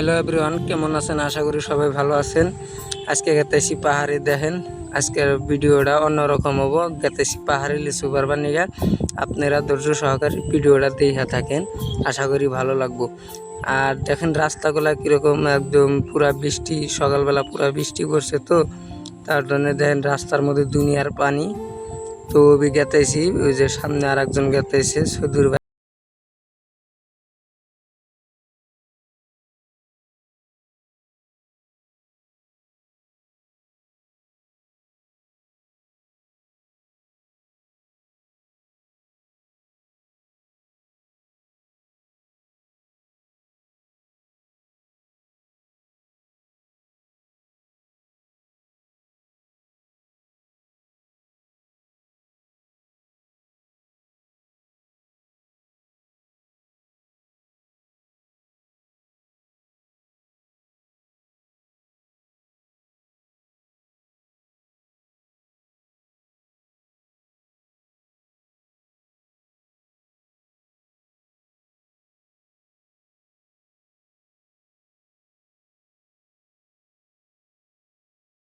Hello everyone কেমন আছেন? আশা করি সবাই ভালো আছেন। আজকে গেতেছি পাহাড়ে, দেখেন। আজকের ভিডিওটা অন্যরকম হব। গেতেছি পাহাড়ে, লিচু বারবার নিয়ে আপনারা ধৈর্য সহকারে ভিডিওটা দেখা থাকেন। আশা করি ভালো লাগবো। আর দেখেন, রাস্তাগুলা কীরকম একদম পুরা বৃষ্টি, সকালবেলা পুরা বৃষ্টি পড়ছে তো। তার জন্য দেখেন, রাস্তার মধ্যে দুনিয়ার পানি। তো ওই গেতেছি, ওই যে সামনে আর একজন গেতেছে, সুদূর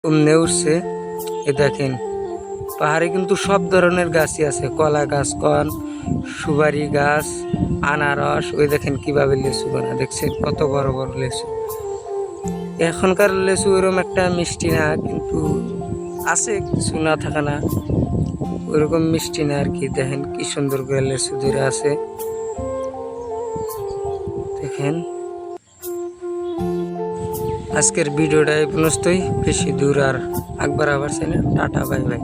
কমনে উঠছে এ দেখেন, পাহাড়ে কিন্তু সব ধরনের গাছই আছে, কলা গাছ, কন, সুপারি গাছ, আনারস। ওই দেখেন কীভাবে লেচু বানা, দেখছেন কত বড় বড় লেচু। এখনকার লেচু ওরকম একটা মিষ্টি না, কিন্তু আছে, কিছু না থাকা না। ওরকম মিষ্টি না আর কি, দেখেন কি সুন্দর করে লেচু ধরে আছে। দেখেন আজকের ভিডিওটা এই পর্যন্তই বেশি দূর আর আকবার আবার টাটা বাই বাই